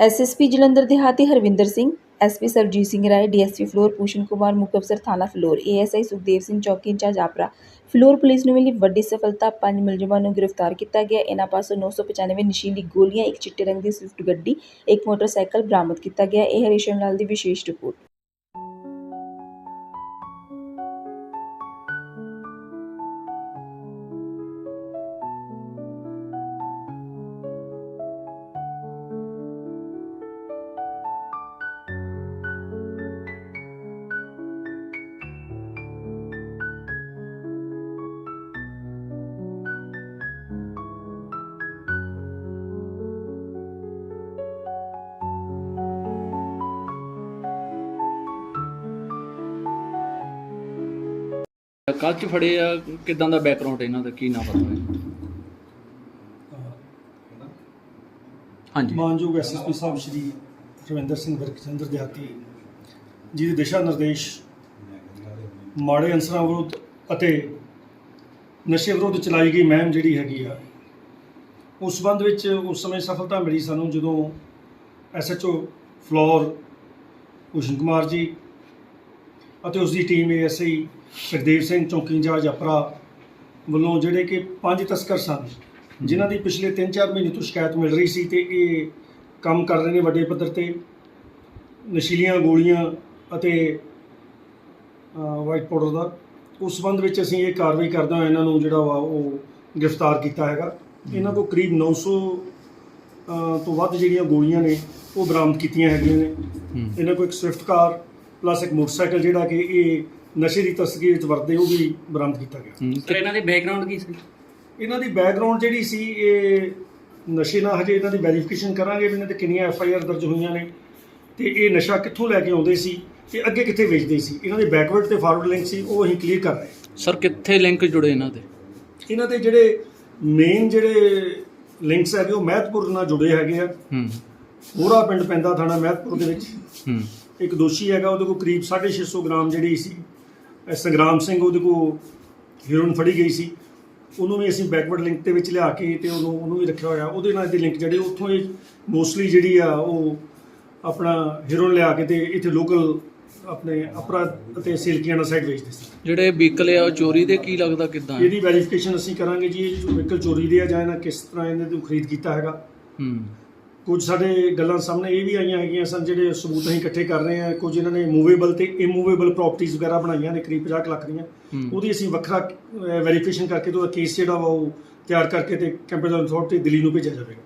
SSP Jalandhar ਦਿਹਾਤੀ Harvinder Singh SP Sarjit Singh Rai DSP Phillaur Bhushan Kumar, ਮੁੱਖ ਅਫਸਰ ਥਾਣਾ ਫਲੋਰ ਏਐਸਆਈ ਸੁਖਦੇਵ ਸਿੰਘ ਚੌਕੀ, ਇੰਚਾਰਜ ਆਪਰਾ ਫਲੋਰ ਪੁਲਿਸ ਨੂੰ ਮਿਲੀ ਵੱਡੀ ਸਫਲਤਾ, ਪੰਜ ਮੁਲਜ਼ਮਾਂ ਨੂੰ ਗ੍ਰਿਫਤਾਰ ਕੀਤਾ ਗਿਆ। ਇਹਨਾਂ ਪਾਸੋਂ 995 ਨਸ਼ੀਲੀ ਗੋਲੀਆਂ, ਇੱਕ ਚਿੱਟੇ ਰੰਗ ਦੀ ਸਵਿਫਟ ਗੱਡੀ, ਇੱਕ ਮੋਟਰਸਾਈਕਲ ਬਰਾਮਦ ਕੀਤਾ ਗਿਆ। ਇਹ ਹਰੀਸ਼ਨ ਲਾਲ ਦੀ ਵਿਸ਼ੇਸ਼ ਰਿਪੋਰਟ। ਕੱਲ ਚ ਫੜੇ ਆ, ਕਿਦਾਂ ਦਾ ਬੈਕਗ੍ਰਾਉਂਡ ਇਹਨਾਂ ਦਾ? ਕੀ ਨਾ ਪਤਾ ਹੈ ਹਾਂਜੀ। ਮਾਨਯੋਗ ਐਸਐਸਪੀ ਸਾਹਿਬ ਸ਼੍ਰੀ ਰਵਿੰਦਰ ਸਿੰਘ ਵਰਕਚੰਦਰ ਦਿਹਾਤੀ ਜੀ ਦੇ ਦਿਸ਼ਾ ਨਿਰਦੇਸ਼ ਮਾੜੇ ਅੰਸਰਾਂ ਵਿਰੁੱਧ ਅਤੇ ਨਸ਼ੇ ਵਿਰੁੱਧ ਚਲਾਈ ਗਈ ਮਹਿਮ ਜਿਹੜੀ ਹੈਗੀ ਆ, ਉਸ ਸੰਬੰਧ ਵਿੱਚ ਉਸ ਸਮੇਂ ਸਫਲਤਾ ਮਿਲੀ ਸਾਨੂੰ ਜਦੋਂ ਐਸਐਚਓ ਫਲੋਰ ਭੂਸ਼ਣ ਕੁਮਾਰ ਜੀ ਅਤੇ ਉਸ ਦੀ ਟੀਮ ਏਐਸਆਈ ਸੁਖਦੇਵ ਸਿੰਘ ਚੌਕੀ ਇੰਚਾਰਜ ਅਪਰਾ ਵੱਲੋਂ ਜਿਹੜੇ ਕਿ ਪੰਜ ਤਸਕਰ ਸਨ ਜਿਨ੍ਹਾਂ ਦੀ ਪਿਛਲੇ 3-4 ਮਹੀਨੇ ਤੋਂ ਸ਼ਿਕਾਇਤ ਮਿਲ ਰਹੀ ਸੀ ਤੇ ਇਹ ਕੰਮ ਕਰ ਰਹੇ ਨੇ ਵੱਡੇ ਪੱਧਰ ਤੇ। ਨਸ਼ੀਲੀਆਂ ਗੋਲੀਆਂ ਅਤੇ ਵਾਈਟ ਪਾਊਡਰ ਦਾ। ਉਸ ਸੰਬੰਧ ਵਿੱਚ ਅਸੀਂ ਇਹ ਕਾਰਵਾਈ ਕਰਦੇ ਹਾਂ ਇਹਨਾਂ ਨੂੰ ਜਿਹੜਾ ਵਾ ਉਹ ਗ੍ਰਿਫਤਾਰ ਕੀਤਾ ਹੈਗਾ। ਇਹਨਾਂ ਤੋਂ ਕਰੀਬ 900 ਅ, ਤੋਂ ਵੱਧ ਜਿਹੜੀਆਂ ਗੋਲੀਆਂ ਨੇ ਉਹ ਬਰਾਮਦ ਕੀਤੀਆਂ ਹੈਗੀਆਂ ਨੇ। ਇਹਨਾਂ ਕੋਲ ਇੱਕ ਸਵਿਫਟ ਕਾਰ ਪਲੱਸ ਇੱਕ ਮੋਟਰਸਾਈਕਲ ਜਿਹੜਾ ਕਿ ਇਹ ਨਸ਼ੇ ਦੀ ਤਸਕਰੀ ਵਿੱਚ ਵਰਤੇ ਉਹ ਵੀ ਬਰਾਮਦ ਕੀਤਾ ਗਿਆ। ਸਰ ਇਹਨਾਂ ਦੀ ਬੈਕਗ੍ਰਾਉਂਡ ਕੀ ਸੀ? ਇਹਨਾਂ ਦੀ ਬੈਕਗ੍ਰਾਉਂਡ ਜਿਹੜੀ ਸੀ ਇਹ ਨਸ਼ੇ ਨਾਲ ਹਜੇ ਇਹਨਾਂ ਦੀ ਵੈਰੀਫਿਕੇਸ਼ਨ ਕਰਾਂਗੇ ਵੀ ਇਹਨਾਂ ਤੇ ਕਿੰਨੀਆਂ ਐਫ ਆਈ ਆਰ ਦਰਜ ਹੋਈਆਂ ਨੇ ਤੇ ਇਹ ਨਸ਼ਾ ਕਿੱਥੋਂ ਲੈ ਕੇ ਆਉਂਦੇ ਸੀ ਤੇ ਅੱਗੇ ਕਿੱਥੇ ਵੇਚਦੇ ਸੀ? ਇਹਨਾਂ ਦੇ ਬੈਕਵਰਡ ਤੇ ਫਾਰਵਰਡ ਲਿੰਕ ਸੀ ਉਹ ਅਸੀਂ ਕਲੀਅਰ ਕਰ ਰਹੇ। ਸਰ ਕਿੱਥੇ ਲਿੰਕ ਜੁੜੇ ਇਹਨਾਂ ਦੇ? ਇਹਨਾਂ ਦੇ ਜਿਹੜੇ ਮੇਨ ਜਿਹੜੇ ਲਿੰਕਸ ਹੈਗੇ ਉਹ ਮਹਿਤਪੁਰ ਨਾਲ ਜੁੜੇ ਹੈਗੇ ਆ। ਹੂੰ। ਹੋਰਾ ਪਿੰਡ ਪੈਂਦਾ ਥਾਣਾ ਮਹਿਤਪੁਰ ਦੇ ਵਿੱਚ। ਹੂੰ। ਇੱਕ ਦੋਸ਼ੀ ਹੈਗਾ ਉਹਦੇ ਕੋਲ ਕਰੀਬ 650 ਗ੍ਰਾਮ ਜਿਹੜੀ ਸੀ ਸੰਗਰਾਮ ਸਿੰਘ ਉਹਦੇ ਕੋਲ ਹੀਰੋਇਨ ਫੜੀ ਗਈ ਸੀ। ਉਹਨੂੰ ਵੀ ਅਸੀਂ ਬੈਕਵਰਡ ਲਿੰਕ ਦੇ ਵਿੱਚ ਲਿਆ ਕੇ ਤੇ ਉਹਨੂੰ ਉਹਨੂੰ ਵੀ ਰੱਖਿਆ ਹੋਇਆ। ਉਹਦੇ ਨਾਲ ਦੇ ਲਿੰਕ ਜਿਹੜੇ ਉੱਥੋਂ ਇਹ ਮੋਸਟਲੀ ਜਿਹੜੀ ਆ ਉਹ ਆਪਣਾ ਹੀਰੋਇਨ ਲਿਆ ਕੇ ਤੇ ਇੱਥੇ ਲੋਕਲ ਆਪਣੇ ਅਪਰਾ ਅਤੇ ਸਿਲਕੀਆਣਾ ਸਾਈਡ ਵੇਚਦੇ ਸੀ। ਜਿਹੜੇ ਵਹੀਕਲ ਆ ਉਹ ਚੋਰੀ ਦੇ ਕੀ ਲੱਗਦਾ ਕਿਦਾਂ? ਇਹਦੀ ਵੈਰੀਫਿਕੇਸ਼ਨ ਅਸੀਂ ਕਰਾਂਗੇ ਜੀ ਇਹ ਵਹੀਕਲ ਚੋਰੀ ਦੇ ਆ ਜਾਂ ਇਹਨਾਂ ਕਿਸ ਤਰ੍ਹਾਂ ਇਹਨਾਂ ਤੋਂ ਖਰੀਦ ਕੀਤਾ ਹੈਗਾ। ਹੂੰ। ਕੁਝ ਸਾਡੇ ਗੱਲਾਂ ਸਾਹਮਣੇ ਇਹ ਵੀ ਆਈਆਂ ਹੈਗੀਆਂ ਸਨ ਜਿਹੜੇ ਸਬੂਤ ਅਸੀਂ ਇਕੱਠੇ ਕਰ ਰਹੇ ਹਾਂ। ਕੁਝ ਇਹਨਾਂ ਨੇ ਮੂਵੇਬਲ ਤੇ ਇਮੂਵੇਬਲ ਪ੍ਰਾਪਰਟੀਆਂ ਵਗੈਰਾ ਬਣਾਈਆਂ ਨੇ ਕਰੀਬ 50 ਕੁ ਲੱਖ ਦੀਆਂ। ਉਹਦੀ ਅਸੀਂ ਵੱਖਰਾ ਵੈਰੀਫਿਕੇਸ਼ਨ ਕਰਕੇ ਤੇ ਉਹਦਾ ਕੇਸ ਜਿਹੜਾ ਵਾ ਉਹ ਤਿਆਰ ਕਰਕੇ ਤੇ ਕੰਪਿਊਟਰ ਅਥਾਰਟੀ ਦਿੱਲੀ ਨੂੰ ਭੇਜਿਆ ਜਾਵੇਗਾ।